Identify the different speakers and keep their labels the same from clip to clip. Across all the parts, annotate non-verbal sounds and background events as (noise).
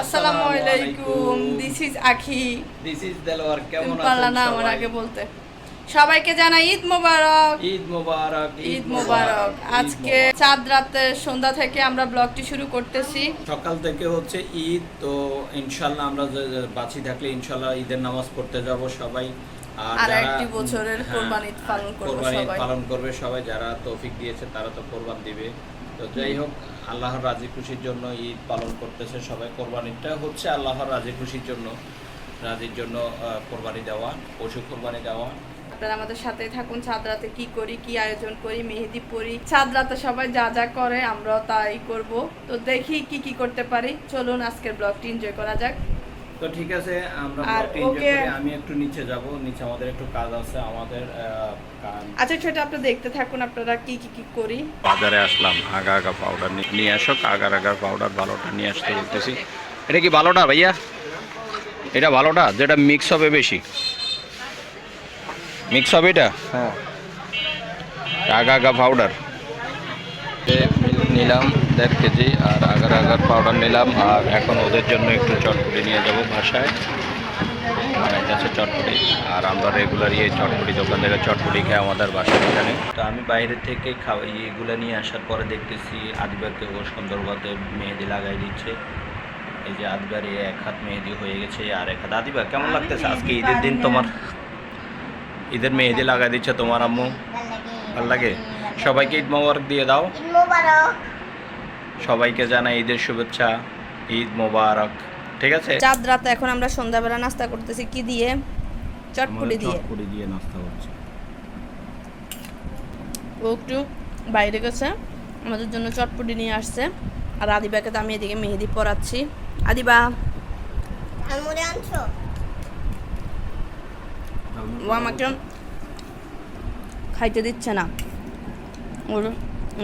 Speaker 1: আসসালামু আলাইকুম। This is Akhi
Speaker 2: this is Delwar কেমন
Speaker 1: পারলা
Speaker 2: আছেন
Speaker 1: না আমার আগে বলতে। সবাইকে জানাই ঈদ মোবারক।
Speaker 2: ঈদ মোবারক
Speaker 1: ঈদ মোবারক আজকে চাঁদ রাতে সন্ধ্যা থেকে আমরা ব্লগটি শুরু করতেছি।
Speaker 2: সকাল থেকে হচ্ছে ঈদ তো ইনশাল্লাহ আমরা বাঁচি থাকলে ইনশাল্লাহ ঈদের নামাজ পড়তে যাব সবাই।
Speaker 1: আর একটি বছরের
Speaker 2: হ্যাঁ,
Speaker 1: কোরবানি ঈদ পালন করব সবাই।
Speaker 2: পালন করবে সবাই যারা তৌফিক দিয়েছে তারা তো কোরবান দিবে। তো যাই হোক আল্লাহর রাজি খুশির জন্য ঈদ পালন করতেছে সবাই। কোরবানিটা হচ্ছে আল্লাহর রাজি খুশির জন্য, রাজির জন্য কোরবানি দেওয়া, পশু কোরবানি দেওয়া।
Speaker 1: আপনারা আমাদের সাথে থাকুন, চাঁদ রাতে কি করি, কি আয়োজন করি, মেহেদি পরি। চাঁদ রাতে সবাই যা যা করে আমরাও তাই করব। তো দেখি কি কি করতে পারি। চলুন আজকের ব্লগটি এনজয় করা যাক।
Speaker 2: তো ঠিক আছে আমরা
Speaker 1: আর
Speaker 2: এনজয় করি আমি একটু নিচে যাব। নিচে আমাদের একটু কাজ আছে আমাদের
Speaker 1: আচ্ছা সেটা আপনারা দেখতে থাকুন আপনারা কি কি কি করি?
Speaker 3: বাজারে আসলাম আগা আগা পাউডার নিয়ে আসো আগার আগার পাউডার ভালোটা নিয়ে আসতে বলতেছি। এটা কি ভালোটা ভাইয়া? এটা ভালোটা যেটা মিক্স হবে বেশি। মিক্স হবে এটা?
Speaker 2: হ্যাঁ।
Speaker 3: আগা আগা পাউডার নিলাম। দেড় কেজি আর আগার আগার পাউডার নিলাম আর এখন ওদের জন্য একটু চটপটি নিয়ে যাব বাসায়। বানাইতেছে চটপটি আর আমরা রেগুলারই এই চটপটি দোকান থেকে চটপটি খাই আমাদের বাসায় এখানে। তো আমি বাইরে থেকে খাওয়া এগুলো নিয়ে আসার পরে দেখতেছি আদিবাকে ও সুন্দরভাবে মেহেদি লাগাই দিচ্ছে। এই যে আদিবার এই এক হাত মেহেদি হয়ে গেছে আর এক হাত আদিবা কেমন লাগতেছে? আজকে ঈদের দিন তোমার ঈদের মেহেদি লাগাই দিচ্ছে তোমার আম্মু। ভালো লাগে? সবাইকে ঈদ মোবারক দিয়ে দাও। সবাইকে জানাই ঈদের শুভেচ্ছা ঈদ মোবারক। ঠিক আছে?
Speaker 1: চাঁদ রাতে এখন আমরা সন্ধ্যাবেলা নাস্তা করতেছি কি দিয়ে? চটপটি দিয়ে।
Speaker 2: চটপটি দিয়ে নাস্তা হচ্ছে।
Speaker 1: ও একটু বাইরে গেছে আমাদের জন্য চটপটি নিয়ে আসছে। আর আদিবাকে তো আমি এদিকে মেহেদি পরাচ্ছি। আদিবা। ও আমাকে খাইতে দিচ্ছে না। ওর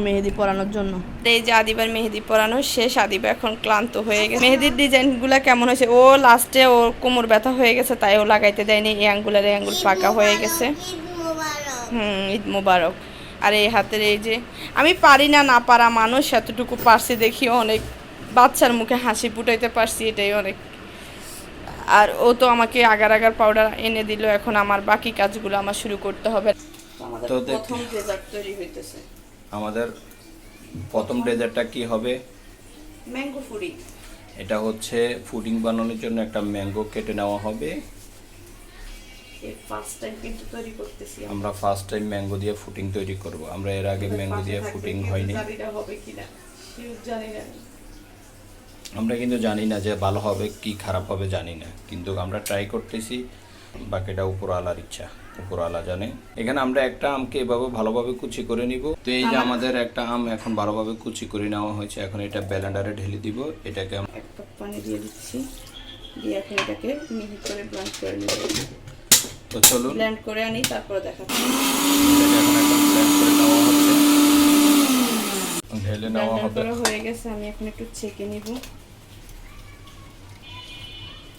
Speaker 1: মেহেদি পরানোর জন্য। এই যে আদিবার মেহেদি পরানো শেষ আদিবা এখন ক্লান্ত হয়ে গেছে। মেহেদির ডিজাইনগুলো কেমন হয়েছে? ও লাস্টে ওর কোমর ব্যথা হয়ে গেছে তাই ও লাগাইতে দেয়নি। এই আঙ্গুলের এই আঙ্গুল পাকা হয়ে গেছে। হুম ঈদ মোবারক। আর এই হাতের এই যে আমি পারি না না পারা মানুষ এতটুকু পারছি দেখি অনেক বাচ্চার মুখে হাসি ফুটাইতে পারছি এটাই অনেক। আর ও তো আমাকে আগার আগার পাউডার এনে দিল এখন আমার বাকি কাজগুলো আমার শুরু করতে হবে। আমাদের
Speaker 2: তো
Speaker 1: প্রথম ডেজার্ট তৈরি হইতেছে।
Speaker 2: আমাদের প্রথম ডেজার্টটা কি হবে?
Speaker 1: ম্যাঙ্গো ফুরি
Speaker 2: এটা হচ্ছে ফুডিং বানানোর জন্য একটা ম্যাঙ্গো কেটে নেওয়া হবে।
Speaker 1: আমরা।
Speaker 2: ফার্স্ট টাইম ম্যাঙ্গো দিয়ে ফুডিং তৈরি করব। আমরা এর আগে ম্যাঙ্গো দিয়ে ফুডিং হয়নি। আমরা কিন্তু জানি না যে ভালো হবে কি খারাপ হবে জানি না। কিন্তু আমরা ট্রাই করতেছি বাকিটা উপরওয়ালার ইচ্ছা। উপরওয়ালা জানে। এখানে আমরা একটা আমকে এভাবে ভালোভাবে কুচি করে নিব। তো এই যে আমাদের একটা আম এখন ভালোভাবে কুচি করে নেওয়া হয়েছে এখন এটা ব্যালেন্ডারে ঢেলে দিব। এটাকে আমরা-
Speaker 1: এক কাপ পানি দিয়ে দিচ্ছি। দিয়ে এখন এটাকে মিহি করে ব্লেন্ড করে নেব।
Speaker 2: তো চলুন।
Speaker 1: ব্লেন্ড করে আনি তারপরে দেখাচ্ছি।
Speaker 2: এখন একদম blend করে নেওয়া হচ্ছে। ঢেলে নেওয়া হবে।
Speaker 1: হয়ে গেছে আমি এখন একটু ছেঁকে নিব।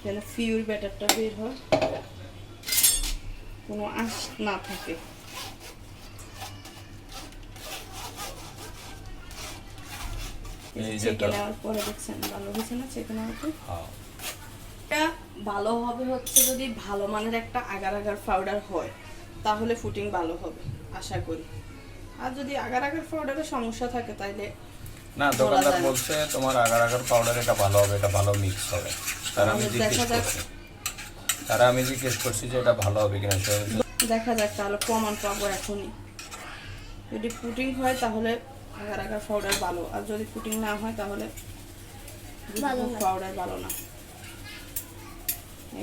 Speaker 1: যেন ফিউর ব্যাটারটা বের হয়। কোনো আঁশ না থাকে। পরে দেখছেন ভালো হয়েছে না নেওয়ার
Speaker 2: হ্যাঁ।
Speaker 1: এটা ভালো হবে হচ্ছে যদি ভালো মানের একটা আগার আগার পাউডার হয় তাহলে ফুটিং ভালো হবে আশা করি। আর যদি আগার আগার পাউডারের সমস্যা থাকে তাইলে
Speaker 2: না দোকানদার বলছে তোমার আগার আগার পাউডার এটা ভালো হবে এটা ভালো মিক্স হবে। তারা আমি জিজ্ঞেস
Speaker 1: দেখা যাক।
Speaker 2: করছি। তারা আমি জিজ্ঞেস করছি যে এটা ভালো হবে কিনা
Speaker 1: দেখা যাক তাহলে প্রমাণ পাবো এখনই। যদি পুটিং হয় তাহলে আগার আগার পাউডার ভালো। আর যদি পুটিং না হয় তাহলে পাউডার ভালো না।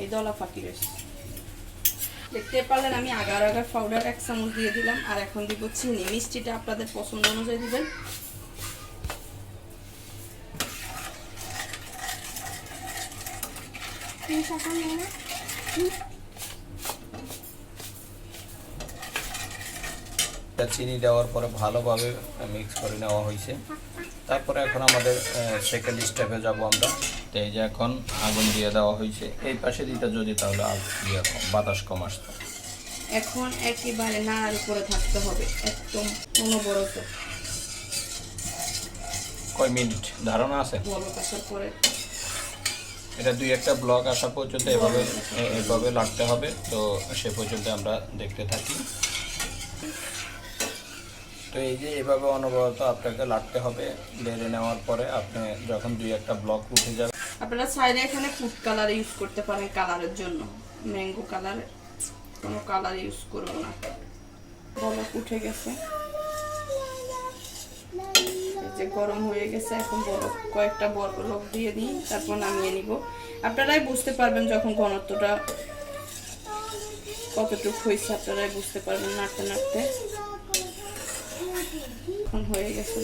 Speaker 1: এই দলা ফাঁকি রয়েছে দেখতে পারলেন আমি আগার আগার পাউডার এক চামচ দিয়ে দিলাম আর এখন দিব চিনি। মিষ্টিটা আপনাদের পছন্দ অনুযায়ী দিবেন।
Speaker 4: তুমি শাসন নেই না
Speaker 2: এটা চিনি দেওয়ার পরে ভালোভাবে মিক্স করে নেওয়া হয়েছে। তারপরে এখন আমাদের সেকেন্ড স্টেপে যাব আমরা। তো এই যে এখন আগুন দিয়ে দেওয়া হয়েছে এই পাশে দিতে যদি তাহলে ইয়ে বাতাস কম আসতো।
Speaker 1: এখন একেবারে নাড়ার উপরে থাকতে হবে একদম অনবরত
Speaker 2: কয় মিনিট? ধারণা আছে?
Speaker 1: বলক আসার পরে।
Speaker 2: এটা দুই একটা ব্লক আসা পর্যন্ত এভাবে এভাবে লাগতে হবে, তো সে পর্যন্ত আমরা দেখতে থাকি। তো এই যে এভাবে অনবরত আপনাকে লাগতে হবে, বেড়ে নেওয়ার পরে আপনি যখন দুই একটা ব্লক উঠে যাবে।
Speaker 1: আপনারা চাইলে এখানে ফুড কালার ইউজ করতে পারেন কালারের জন্য। ম্যাঙ্গো কালার কোনো কালার ইউজ করব না। বলক উঠে গেছে। যে গরম হয়ে গেছে, এখন বরফ কয়েকটা বরফ দিয়ে দিই, তারপর নামিয়ে নিব। আপনারাই বুঝতে পারবেন যখন ঘনত্বটা কতটুকু হয়েছে, আপনারাই বুঝতে পারবেন নাড়তে নাড়তে। এখন হয়ে গেছে।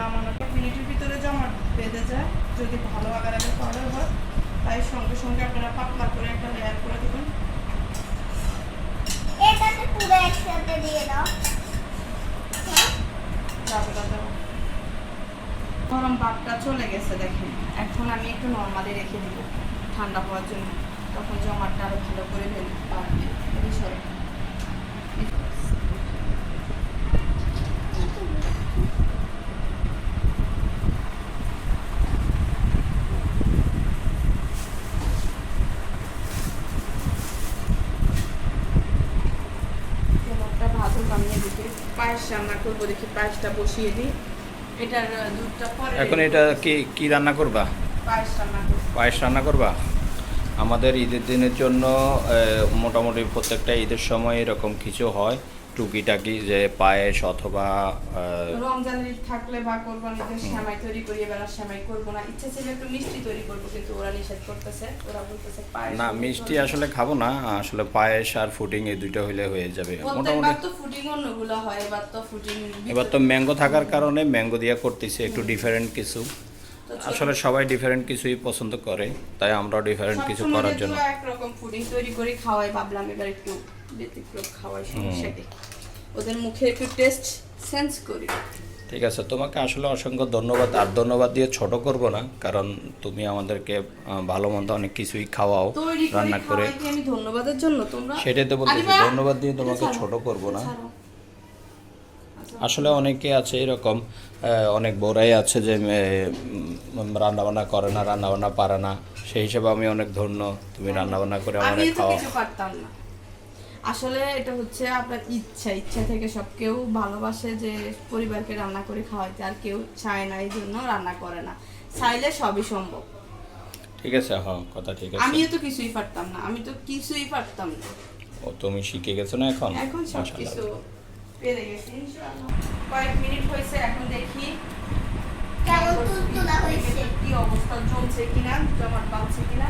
Speaker 1: নামানোর পর মিনিটের ভিতরে বেঁধে যায়। যদি ভালো আগার আগে হয়, তাই সঙ্গে সঙ্গে আপনারা পাতলা করে একটা লেয়ার করে দেবেন।
Speaker 4: পুরো একসাথে দিয়ে দাও।
Speaker 1: গরম ভাবটা চলে গেছে দেখেন। এখন আমি একটু নর্মালি রেখে দিব ঠান্ডা হওয়ার জন্য। তখন জমাটটা আরও ভালো করে ফেলি পারবে। এই সরে তেলটা ভাজুক আমি এদিকে পায়েস রান্না করব দেখি পায়েসটা বসিয়ে দিই। এটার দুধটা পরে
Speaker 2: এখন এটা কি কি রান্না করবা?
Speaker 1: পায়েস রান্না করব।
Speaker 2: পায়েস রান্না করবা? আমাদের ঈদের দিনের জন্য মোটামুটি প্রত্যেকটা ঈদের সময় এরকম কিছু হয়। টুকিটাকি যে পায়েস অথবা
Speaker 1: রমজানের ঈদ থাকলে বা সেমাই তৈরি করি সেমাই করব না। ইচ্ছে ছিল একটু মিষ্টি তৈরি করব কিন্তু ওরা নিষেধ করতেছে। ওরা বলতেছে পায়েস
Speaker 2: না মিষ্টি আসলে খাব না আসলে পায়েস আর ফুডিং এই দুইটা হইলে হয়ে যাবে। মোটামুটি
Speaker 1: তো ফুডিং অন্যগুলো হয় এবার তো ফুডিং
Speaker 2: এবার তো ম্যাঙ্গো থাকার কারণে ম্যাঙ্গো দিয়ে করতেছে একটু ডিফারেন্ট কিছু। আসলে সবাই ডিফারেন্ট কিছুই পছন্দ করে তাই আমরাও ডিফারেন্ট কিছু করার জন্য।
Speaker 1: একরকম ফুডিং তৈরি করে খাওয়াই ভাবলাম এবার একটু ব্যতিক্রম খাওয়াই ওদের মুখে একটু টেস্ট সেন্স করি।
Speaker 2: ঠিক আছে তোমাকে আসলে অসংখ্য ধন্যবাদ। আর ধন্যবাদ দিয়ে ছোট করব না কারণ তুমি আমাদেরকে ভালো মন্দ অনেক কিছুই খাওয়াও রান্না করে।
Speaker 1: আমি ধন্যবাদের জন্য তোমরা?
Speaker 2: সেটাই তো বলতেছি
Speaker 1: আরিবা,
Speaker 2: ধন্যবাদ দিয়ে তোমাকে ছোট করব না। আসলে অনেকে আছে এরকম অনেক বড়াই আছে যে রান্নাবান্না করে না রান্না বান্না পারে না। সেই হিসেবে আমি অনেক ধন্য তুমি রান্নাবান্না করে
Speaker 1: আমি
Speaker 2: খাওয়া
Speaker 1: পারতাম না। আসলে এটা হচ্ছে আপনার ইচ্ছা ইচ্ছা থেকে সব কেউ ভালোবাসে যে পরিবারকে রান্না করে খাওয়াইতে আর কেউ চায় না এই জন্য রান্না করে না। চাইলে সবই সম্ভব।
Speaker 2: ঠিক আছে হ্যাঁ কথা ঠিক আছে।
Speaker 1: আমিও তো কিছুই পারতাম না আমি তো কিছুই পারতাম না।
Speaker 2: ও তুমি শিখে গেছো না এখন?
Speaker 1: এখন সব কিছু পেরে গেছি। কয়েক মিনিট হয়েছে এখন দেখি।
Speaker 4: কেমন তুলতুলা হয়েছে?
Speaker 1: কি অবস্থা জমছে কিনা জমাট বাঁধছে কিনা।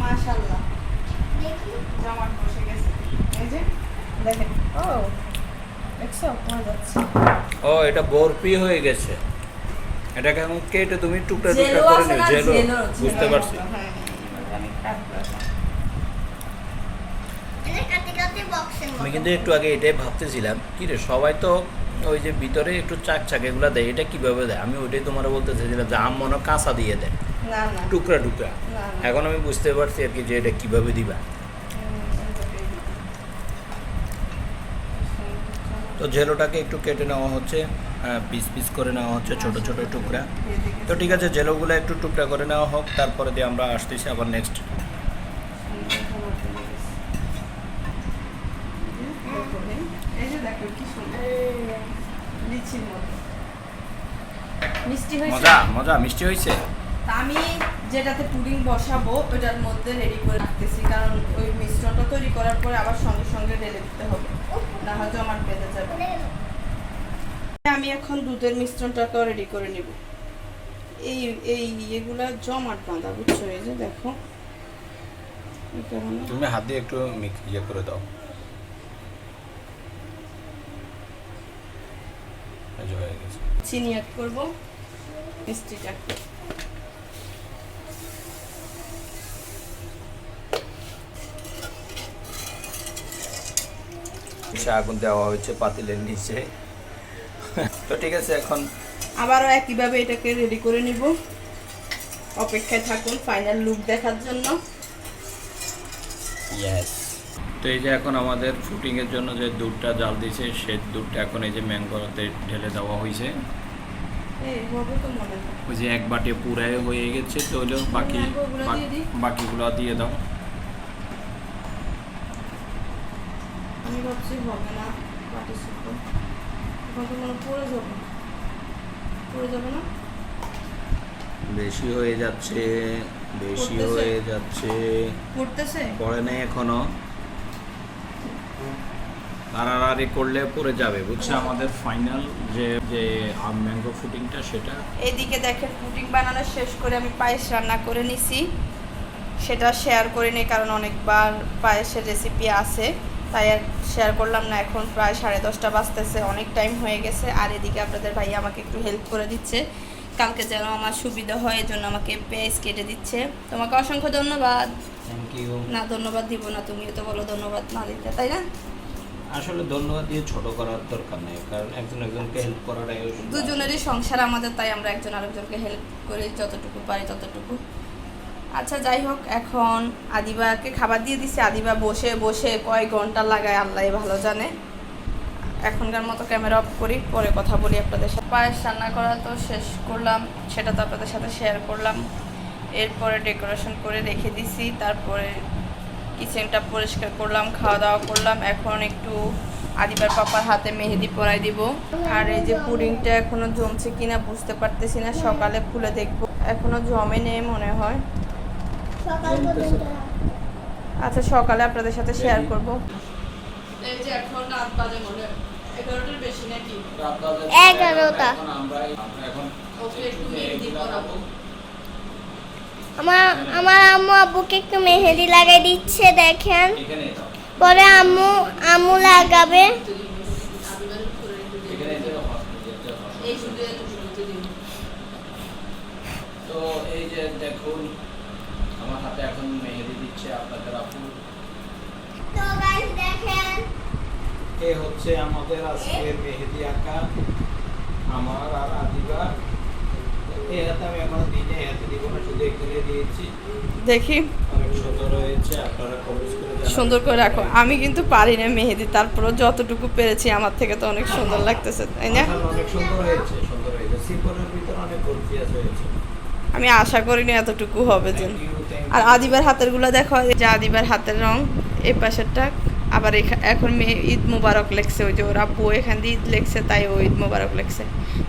Speaker 1: মাশাল্লাহ
Speaker 4: দেখি।
Speaker 1: জমাট বসে গেছে। এই যে দেখেন। ও দেখছ? হয়ে যাচ্ছে।
Speaker 2: ও এটা বরফি হয়ে গেছে। এটাকে এখন কেটে তুমি টুকরা টুকরা করে নিও। জেলো বুঝতে পারছি।
Speaker 1: হ্যাঁ, আমি কাটবো এখন।
Speaker 4: এটা কাটে কাটে বক্সের
Speaker 3: আমি কিন্তু একটু আগে এটাই ভাবতেছিলাম কি রে সবাই তো ওই যে ভিতরে একটু চাক চাক এগুলো দেয় এটা কীভাবে দেয়? আমি ওইটাই তোমার বলতে চাইছিলাম যে আম মনে কাঁচা দিয়ে দেয়
Speaker 1: না না।
Speaker 3: টুকরা টুকরা। এখন আমি বুঝতে পারছি আর কি যে এটা কীভাবে দিবা। তো জেলোটাকে একটু কেটে নেওয়া হচ্ছে পিস পিস করে নেওয়া হচ্ছে ছোট ছোট টুকরা। তো ঠিক আছে জেলোগুলো একটু টুকরা করে নেওয়া হোক তারপরে দিয়ে আমরা আসতেছি আবার নেক্সট
Speaker 1: এই যে দেখো কি সুন্দর লিচির মতো মিষ্টি হয়েছে
Speaker 2: মজা মিষ্টি হয়েছে?
Speaker 1: আমি যেটাতে পুডিং বসাবো ওটার মধ্যে রেডি করে রাখতেছি। কারণ ওই মিশ্রণটা তৈরি করার পরে আবার সঙ্গে সঙ্গে ঢেলে দিতে হবে। না হয় জমাট বেঁধে যাবে। আমি এখন দুধের মিশ্রণটাকেও রেডি করে নিব। এই এই এগুলা জমাট বাঁধা বুঝছ? এই যে দেখো।
Speaker 2: তুমি হাত দিয়ে একটু ইয়ে করে দাও। হয়ে
Speaker 1: চিনি অ্যাড করব। মিষ্টিটা
Speaker 2: সে আগুন দেওয়া হয়েছে পাতিলের নিচে। তো ঠিক আছে এখন
Speaker 1: আবারও একইভাবে এটাকে রেডি করে নিব। অপেক্ষায় থাকুন ফাইনাল লুক দেখার জন্য।
Speaker 2: ইয়েস তো এই যে এখন আমাদের শুটিংয়ের জন্য যে দুধটা জাল দিয়েছে সে দুধটা এখন এই যে ম্যাঙ্গোতে ঢেলে দেওয়া হয়েছে
Speaker 1: এই হবে তো মনে হয়
Speaker 2: ওই যে এক বাটে পুরাই হয়ে গেছে তো হলো বাকি। বাকিগুলো দিয়ে দাও।
Speaker 1: আমি ভাবছি হবে না বাটি এখন তো মনে পড়ে যাবে। পড়ে যাবে না?
Speaker 2: বেশি হয়ে যাচ্ছে বেশি হয়ে যাচ্ছে।
Speaker 1: পড়তেছে?
Speaker 2: পড়ে নেই এখনও। তাড়াতাড়ি করলে পড়ে যাবে বুঝছে? আমাদের ফাইনাল যে যে আম ম্যাঙ্গো ফুডিংটা সেটা
Speaker 1: এইদিকে দেখেন পুডিং বানানো শেষ করে আমি পায়েস রান্না করে নিছি। সেটা শেয়ার করে নিই কারণ অনেকবার পায়েসের রেসিপি আছে। তাই আর শেয়ার করলাম না এখন প্রায় সাড়ে দশটা বাজতেছে অনেক টাইম হয়ে গেছে। আর এদিকে আপনাদের ভাই আমাকে একটু হেল্প করে দিচ্ছে। কালকে যেন আমার সুবিধা হয় এই জন্য আমাকে পেঁয়াজ কেটে দিচ্ছে। তোমাকে অসংখ্য ধন্যবাদ।
Speaker 2: থ্যাংক ইউ
Speaker 1: না ধন্যবাদ দিব না তুমিও তো বলো ধন্যবাদ না দিতে তাই না?
Speaker 2: আসলে ধন্যবাদ দিয়ে ছোট করার দরকার নেই কারণ একজন একজনকে হেল্প করাটাই
Speaker 1: দুজনেরই সংসার আমাদের তাই আমরা একজন আরেকজনকে হেল্প করি যতটুকু পারি ততটুকু। আচ্ছা যাই হোক এখন আদিবাকে খাবার দিয়ে দিছি। আদিবা বসে বসে কয় ঘণ্টা লাগায় আল্লাহ ভালো জানে। এখনকার মতো ক্যামেরা অফ করি পরে কথা বলি আপনাদের সাথে। পায়েস রান্না করা তো শেষ করলাম সেটা তো আপনাদের সাথে শেয়ার করলাম। এরপরে ডেকোরেশন করে রেখে দিছি তারপরে কিচেনটা পরিষ্কার করলাম খাওয়া দাওয়া করলাম। এখন একটু আদিবার পাপার হাতে মেহেদি পরাই দিব। আর এই যে পুডিংটা এখনও জমছে কিনা বুঝতে পারতেছি না সকালে খুলে দেখব। এখনও জমে নেই মনে হয়। আচ্ছা সকালে আপনাদের সাথে শেয়ার করব। এই যে এখন রাত বাজে মনে এগারোটার বেশি নাকি?
Speaker 4: এগারোটা।
Speaker 2: আমরা এখন
Speaker 1: ওকে একটু মেহেদি পরাবো।
Speaker 4: আমার আমার আম্মু আব্বুকে একটু মেহেদি লাগাই দিচ্ছে দেখেন। পরে আম্মু আম্মু লাগাবে।
Speaker 2: তো এই যে দেখুন আমার হাতে এখন মেহেদি দিচ্ছে আপনাদের আপু
Speaker 4: তো গাইস দেখেন।
Speaker 2: এ হচ্ছে আমাদের আজকের মেহেদি আঁকা। আমার আর আদিবা
Speaker 1: দেখি।
Speaker 2: সুন্দর করে
Speaker 1: রাখো। আমি কিন্তু পারি না মেহেদি তারপরও যতটুকু পেরেছি আমার থেকে তো অনেক সুন্দর লাগতেছে তাই না? আমি আশা করিনি এতটুকু হবে যে আর আদিবার হাতেরগুলো দেখো এই যে আদিবার হাতের রং এ পাশেরটা। আবার এখা- এখন মেয়ে ঈদ মুবারক লেখছে ওই যে ওর আব্বু এখান দিয়ে ঈদ লেখছে তাই ও ঈদ মুবারক লেখছে।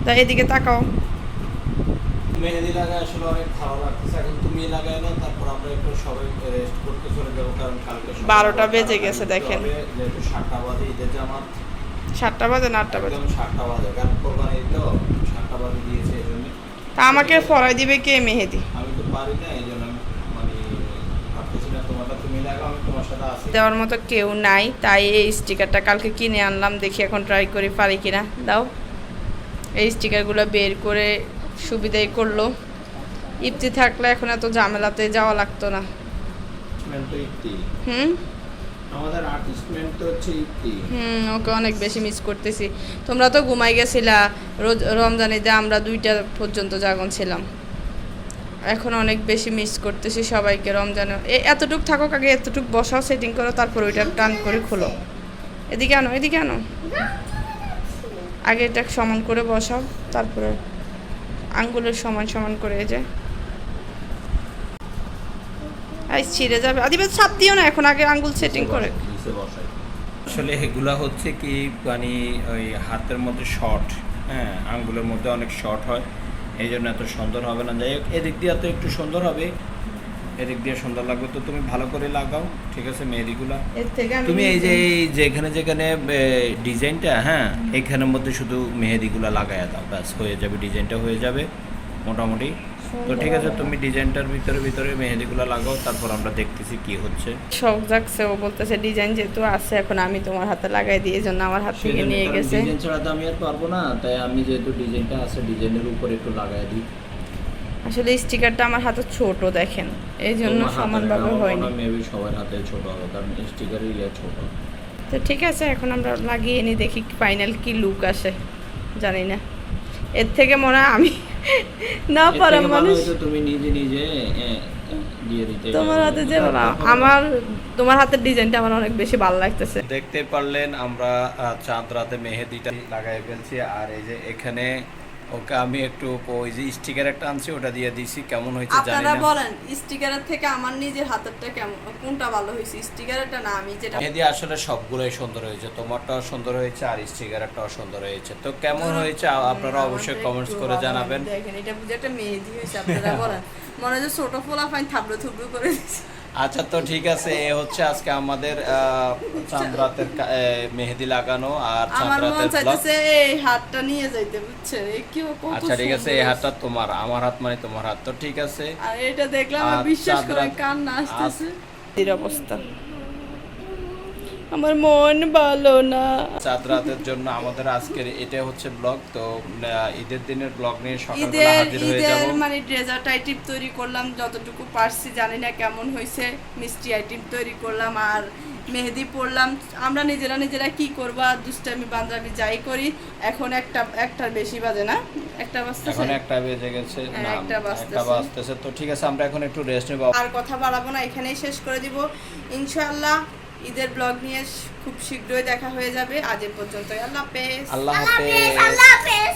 Speaker 1: তো এদিকে তাকাও।
Speaker 2: মেহেদি লাগায় আসলে অনেক ভালো লাগতেছে। এখন তুমি না তারপর আমরা একটু সবাই রেস্ট করতে চলে যাব কারণ কালকে
Speaker 1: বারোটা বেজে গেছে দেখেন।
Speaker 2: যেহেতু সাতটা বাজে ঈদের জামাত।
Speaker 1: সাতটা বাজে না আটটা বাজে?
Speaker 2: সাতটা বাজে কারণ কোরবানি ঈদ তো সাতটা বাজে দিয়েছে এই জন্য।
Speaker 1: তা আমাকে পরাই দিবে কে মেহেদি?
Speaker 2: আমি তো পারি না এই জন্য মানে ভাবতেছি না তোমারটা তুমি লাগাও আমি তোমার সাথে আছি।
Speaker 1: দেওয়ার মতো কেউ নাই তাই এই স্টিকারটা কালকে কিনে আনলাম দেখি এখন ট্রাই করি পারি কিনা। দাও। এই স্টিকারগুলো বের করে সুবিধাই করল। ইপ্তি থাকলে এখন এত ঝামেলাতে যাওয়া লাগতো না।
Speaker 2: ইফতি।
Speaker 1: হুম?
Speaker 2: আমাদের আর্টিস্টমেন্ট তো হচ্ছে ইফতি।
Speaker 1: হুম ওকে অনেক বেশি মিস করতেছি। তোমরা তো ঘুমাই গেছিলা রোজ রমজানে যে আমরা দুইটা পর্যন্ত জাগন ছিলাম। এখন অনেক বেশি মিস করতেছি সবাইকে রমজানে। এতটুক থাকুক আগে এতটুক বসাও সেটিং করো তারপর ওইটা টান করে খোলো। এদিকে আনো এদিকে আনো। আগে এটা সমান করে বসাও তারপরে আঙ্গুলের সমান সমান করে যে। আই, ছিঁড়ে যাবে। আদিবে ছাপ দিও না, এখন আগে আঙ্গুল সেটিং করে।
Speaker 2: আসলে এগুলা হচ্ছে কি মানে ওই হাতের মধ্যে শর্ট হ্যাঁ আঙ্গুলের মধ্যে অনেক শর্ট হয়। এই জন্য এত সুন্দর হবে না। যাই হোক, এদিক দিয়ে এত একটু সুন্দর হবে। এদিক দিয়ে সুন্দর লাগবে তো তুমি ভালো করে লাগাও ঠিক আছে মেহেদিগুলা? তুমি এই যে এই যেখানে যেখানে ডিজাইনটা হ্যাঁ এখানের মধ্যে শুধু মেহেদিগুলা লাগাইয়া দাও ব্যাস হয়ে যাবে ডিজাইনটা হয়ে যাবে মোটামুটি। তো ঠিক আছে তুমি ডিজাইনটার ভিতরে ভিতরে মেহেদিগুলা লাগাও তারপর আমরা দেখতেছি কি হচ্ছে।
Speaker 1: শখ জাগছে ও বলতেছে ডিজাইন যেহেতু আছে এখন আমি তোমার হাতে লাগাই দিয়ে এই জন্য আমার হাত থেকে নিয়ে গেছে।
Speaker 2: ডিজাইন ছাড়া তো আমি আর পারব না তাই আমি যেহেতু ডিজাইনটা আছে ডিজাইনের উপর একটু লাগাই দিই।
Speaker 1: আসলে স্টিকারটা আমার হাতে ছোট দেখেন। এই জন্য সমানভাবে হয়নি।
Speaker 2: মেবি সবার হাতে ছোট হবে কারণ স্টিকারের ইয়ে ছোট।
Speaker 1: তো ঠিক আছে এখন আমরা লাগিয়ে নি দেখি ফাইনাল কি লুক আসে জানি না। এর থেকে মনে হয় আমি (laughs) না পারা মানুষ।
Speaker 2: তুমি নিজে নিজে দিয়ে দিতে
Speaker 1: তোমার হাতে যে বাবা, আমার তোমার হাতের ডিজাইনটা আমার অনেক বেশি ভালো লাগতেছে।
Speaker 2: দেখতে পারলেন আমরা চাঁদ রাতে মেহেদিটা লাগাই ফেলছি আর এই যে এখানে ওকে আমি একটু ওই যে স্টিকার একটা আনছি ওটা দিয়ে দিছি। কেমন হয়েছে জানি না।
Speaker 1: আপনারা বলেন স্টিকারের থেকে আমার নিজের হাতেরটা কেমন কোনটা ভালো হয়েছে স্টিকারটা না আমি যেটা
Speaker 2: মেহেদি আসলে সবগুলোই সুন্দর হয়েছে। তোমারটাও সুন্দর হয়েছে আর স্টিকারটাও সুন্দর হয়েছে। তো কেমন হয়েছে আপনারা অবশ্যই কমেন্টস করে জানাবেন।
Speaker 1: দেখেন এটা বুঝে একটা মেহেদি হয়েছে আপনারা বলেন। মনে হয় যে ছোট ফোলা ফাইন থাবড়ো থুবড়ো করে দিচ্ছে
Speaker 2: আচ্ছা তো ঠিক আছে এ হচ্ছে আজকে আমাদের আহ, চাঁদরাতের মেহেদি লাগানো আর
Speaker 1: আমার মন
Speaker 2: চাঁদরাতের ব্লগ
Speaker 1: চাইতেছে এই হাতটা নিয়ে যাইতে বুঝছেন এই কি কত
Speaker 2: আচ্ছা ঠিক আছে এই হাতটা তোমার আমার হাত মানে তোমার হাত তো ঠিক আছে।
Speaker 1: আর এটা দেখলাম বিশ্বাস করে কান্না আসতেছে। এর অবস্থা। আমার মন ভালো না।
Speaker 2: চাঁদ রাতের জন্য আমাদের আজকের এটা হচ্ছে ব্লগ তো ঈদের দিনের ব্লগ নিয়ে সকালবেলা হাজির হয়ে
Speaker 1: ঈদের মানে ডেজার্ট আইটেম তৈরি করলাম যতটুকু পারছি জানি না কেমন হয়েছে। মিষ্টি আইটেম তৈরি করলাম আর মেহেদি পড়লাম আমরা নিজেরা নিজেরা কি করব আর দুষ্টামি বান্ধবী যাই করি। এখন একটা একটার বেশি বাজে না? একটা বাজতেছে?
Speaker 2: এখন একটা বেজে গেছে
Speaker 1: হ্যাঁ,
Speaker 2: না
Speaker 1: একটা বাজতেছে।
Speaker 2: একটা বাজতেছে। তো ঠিক আছে আমরা এখন একটু রেস্ট নেব।
Speaker 1: আর কথা বাড়াবো না এখানেই শেষ করে দিব। ইনশাআল্লাহ ঈদের ব্লগ নিয়ে খুব শীঘ্রই দেখা হয়ে যাবে। আজ এ পর্যন্ত আল্লাহ
Speaker 2: হাফেজ।
Speaker 4: আল্লাহ হাফেজ।